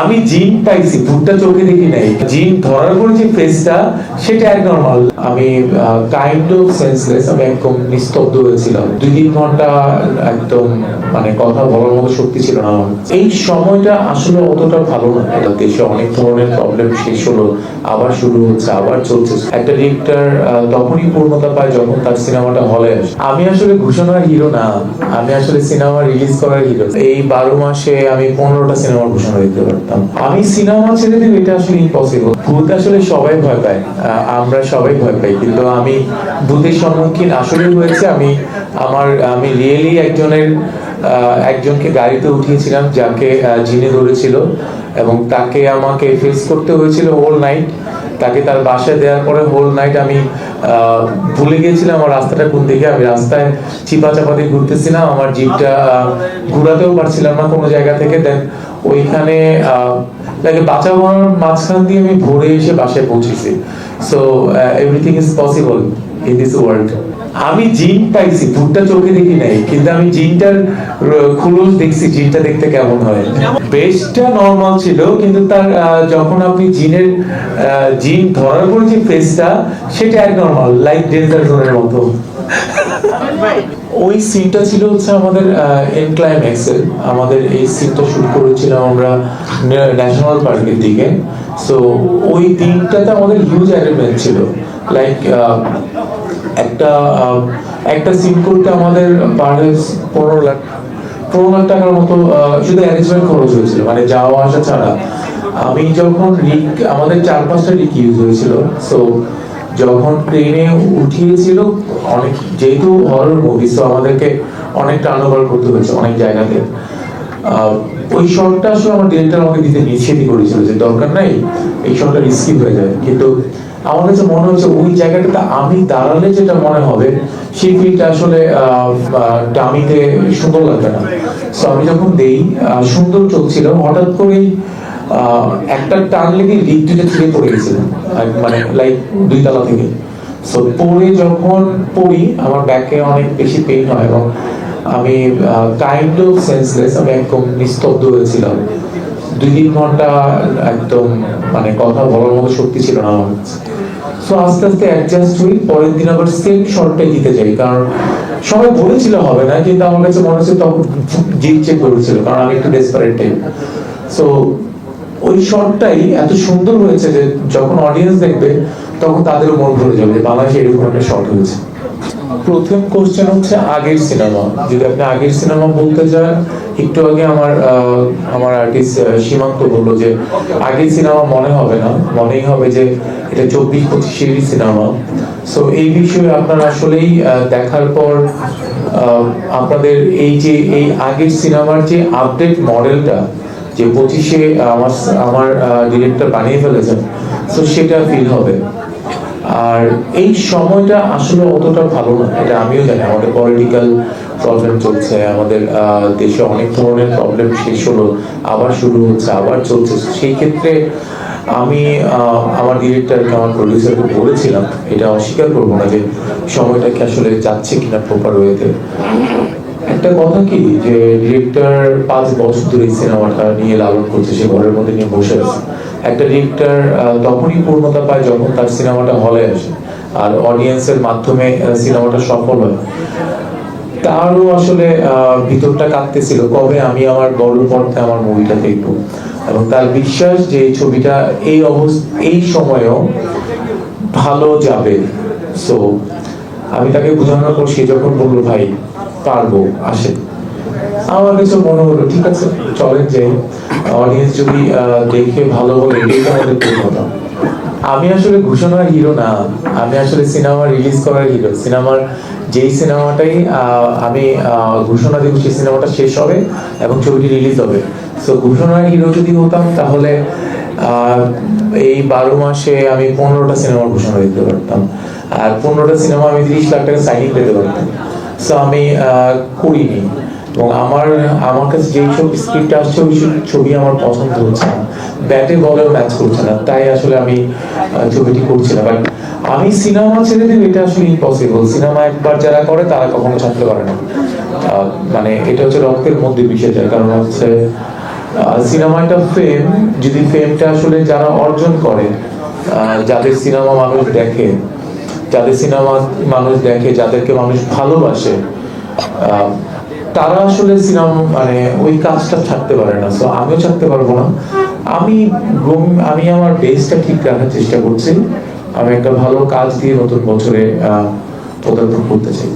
আমি জিন পাইছি ভুট্টা চোখে দেখি নাই। জিন ধরার পরে যে ফেসটা সেটা এক নর্মাল আমি কাইন্ড অফ সেন্সলেস আমি একদম নিস্তব্ধ হয়েছিলাম। দুই তিন ঘণ্টা একদম মানে কথা বলার মতো শক্তি ছিল না এই সময়টা আসলে অতটা ভালো না। দেশে অনেক ধরনের প্রবলেম শেষ হলো, আবার শুরু হচ্ছে, আবার চলছে। একটা ডিরেক্টর তখনই পূর্ণতা পায় যখন তার সিনেমাটা হলে আসে। আমি আসলে ঘোষণার হিরো না। আমি আসলে সিনেমা রিলিজ করার হিরো এই বারো মাসে আমি পনেরোটা সিনেমার ঘোষণা দিতে পারতাম আমি সিনেমা ছেড়ে দিব এটা আসলে ইম্পসিবল ভূত আসলে সবাই ভয় পায়। আমরা সবাই ভয় পাই। কিন্তু আমি ভূতের সম্মুখীন আসলে হয়েছে। আমি আমার, আমি রিয়েলি একজনের একজনকে গাড়িতে উঠিয়েছিলাম, যাকে জিনে ধরেছিল এবং তাকে আমাকে ফেস করতে হয়েছিল হোল নাইট তাকে তার বাসায় দেওয়ার পরে হোল নাইট আমি ভুলে গিয়েছিলাম আমার রাস্তাটা কোন দিকে। আমি রাস্তায় চিপা চাপা দিয়ে ঘুরতেছিলাম, আমার জিপটা ঘুরাতেও পারছিলাম না কোনো জায়গা থেকে। দেন ওইখানে তাকে হওয়ার মাঝখান দিয়ে আমি ভোরে এসে বাসায় পৌঁছেছি। So everything is possible in this world আমি জিন পাইছি ভুট্টা চোখে দেখি নাই, কিন্তু আমি জিনটার খুলুস দেখছি, জিনটা দেখতে কেমন হয়। বেশটা নর্মাল ছিল, কিন্তু তার যখন আপনি জিনের জিন ধরার পরে যে ফেসটা সেটা এক নর্মাল লাইক ডেঞ্জার জোনের মতো। ওই সিনটা ছিল হচ্ছে আমাদের এন ক্লাইম্যাক্সের আমাদের এই সিনটা শুট করেছিলাম আমরা ন্যাশনাল পার্কের দিকে। সো ওই দিনটাতে আমাদের হিউজ অ্যারেঞ্জমেন্ট ছিল। লাইক একটা একটা সিন করতে আমাদের পার পনেরো লাখ পনেরো লাখ টাকার মতো শুধু অ্যারেঞ্জমেন্ট খরচ হয়েছিল মানে যাওয়া আসা ছাড়া। আমি যখন রিক আমাদের চার পাঁচটা রিক ইউজ হয়েছিল সো যখন ট্রেনে উঠিয়েছিল, অনেক, যেহেতু হরর মুভি সো আমাদেরকে অনেক টার্নওভার করতে হয়েছে অনেক জায়গাতে। ওই শটটা আসলে আমার ডিরেক্টর আমাকে দিতে নিষেধই করেছিল যে দরকার নাই এই শটটা রিস্কি হয়ে যায়। কিন্তু আমার কাছে মনে হচ্ছে ওই জায়গাটাতে আমি দাঁড়ালে যেটা মনে হবে সেই ফিলটা আসলে ডামিতে সুন্দর লাগবে না। সো আমি যখন দেই সুন্দর চলছিল হঠাৎ আহ, একটা টান লেগে দুটো থেকে পড়ে গেছিল মানে লাইক দুই তালা থেকে। সো পড়ে যখন পড়ি আমার ব্যাকে অনেক বেশি পেইন হয় এবং আমি কাইন্ড অফ সেন্সলেস আমি একদম নিস্তব্ধ হয়েছিলাম। দুই তিন ঘণ্টা একদম মানে কথা বলার মতো শক্তি ছিল না আমার। সো আস্তে আস্তে অ্যাডজাস্ট হই, পরের দিন আবার সেম শর্টটাই দিতে যাই, কারণ সবাই বলেছিল হবে না, কিন্তু আমার কাছে মনে হচ্ছে তখন জিত চেক করেছিল কারণ আমি একটু ডেসপারেট টাইপ সো ওই শটটাই এত সুন্দর হয়েছে যে যখন অডিয়েন্স দেখবে, তখন তাদেরও মন ভরে যাবে বাংলাদেশে এরকম একটা শর্ট হয়েছে। প্রথম কোশ্চেন হচ্ছে আগের সিনেমা যদি আপনি আগের সিনেমা বলতে চান, একটু আগে আমার আমার আর্টিস্ট সীমান্ত বলল যে, আগের সিনেমা মনে হবে না, মনেই হবে যে এটা চব্বিশ পঁচিশেরই সিনেমা সো এই বিষয়ে আপনার আসলেই দেখার পর আপনাদের এই যে, এই আগের সিনেমার যে আপডেট মডেলটা যে পঁচিশে আমার আমার ডিরেক্টর বানিয়ে ফেলেছেন তো সেটা ফিল হবে। আর এই সময়টা আসলে অতটা ভালো না, এটা আমিও জানি। আমাদের পলিটিক্যাল প্রবলেম চলছে, আমাদের দেশে অনেক ধরনের প্রবলেম শেষ হলো, আবার শুরু হচ্ছে, আবার চলছে। সেই ক্ষেত্রে আমি আমার ডিরেক্টরকে আমার প্রডিউসারকে বলেছিলাম, এটা অস্বীকার করব না যে সময়টা কি আসলে যাচ্ছে কিনা প্রপার ওয়েতে একটা কথা কি, যে ডিরেক্টর পাঁচ বছর ধরে সিনেমাটা নিয়ে লালন করছে, সে ঘরের মধ্যে নিয়ে বসে আছে। একটা ডিরেক্টর তখনই পূর্ণতা পায় যখন তার সিনেমাটা হলে আসে। আর অডিয়েন্সের মাধ্যমে সিনেমাটা সফল হয়। তারও আসলে ভিতরটা কাঁদতেছিল, কবে আমি আমার বড় পর্দায় আমার মুভিটা দেখব? এবং তার বিশ্বাস যে এই ছবিটা এই অবস্থা এই সময়েও ভালো যাবে। সো আমি তাকে বোঝানোর পর সে যখন বলল, ভাই পারব, আসে। আমার কাছে মনে হলো, ঠিক আছে, চলেন যে অডিয়েন্স যদি দেখে ভালো তো আমাদের পূর্ণতা আমি আসলে ঘোষণার হিরো না। আমি আসলে সিনেমা রিলিজ করার হিরো সিনেমার যেই সিনেমাটাই আমি ঘোষণা দেব, সেই সিনেমাটা শেষ হবে এবং ছবিটি রিলিজ হবে। সো ঘোষণার হিরো যদি হতাম, তাহলে এই বারো মাসে আমি পনেরোটা সিনেমার ঘোষণা দিতে পারতাম। আর পনেরোটা সিনেমা আমি তিরিশ লাখ টাকা সাইনিং পেতে পারতাম। আমি করিনি। এবং আমার আমার কাছে যেই সব স্ক্রিপ্ট আসছে, ওই ছবি আমার পছন্দ হচ্ছে না। ব্যাটে বলেও ম্যাচ করছে না। তাই আসলে আমি ছবিটি করছি না। বাট আমি সিনেমা ছেড়ে দেব এটা আসলে ইম্পসিবল সিনেমা একবার যারা করে, তারা কখনো ছাড়তে পারে না। মানে এটা হচ্ছে রক্তের মধ্যে মিশে যায়। কারণ হচ্ছে সিনেমা একটা ফেম যদি ফেমটা আসলে যারা অর্জন করে যাদের সিনেমা মানুষ দেখে যাদের সিনেমা মানুষ দেখে, যাদেরকে মানুষ ভালোবাসে তারা আসলে সিনেমা মানে ওই কাজটা থাকতে পারে না। তো আমিও থাকতে পারব না। আমি আমি আমার বেসটা ঠিক রাখার চেষ্টা করছি। আমি একটা ভালো কাজ দিয়ে নতুন বছরে পদার্পণ করতে চাই।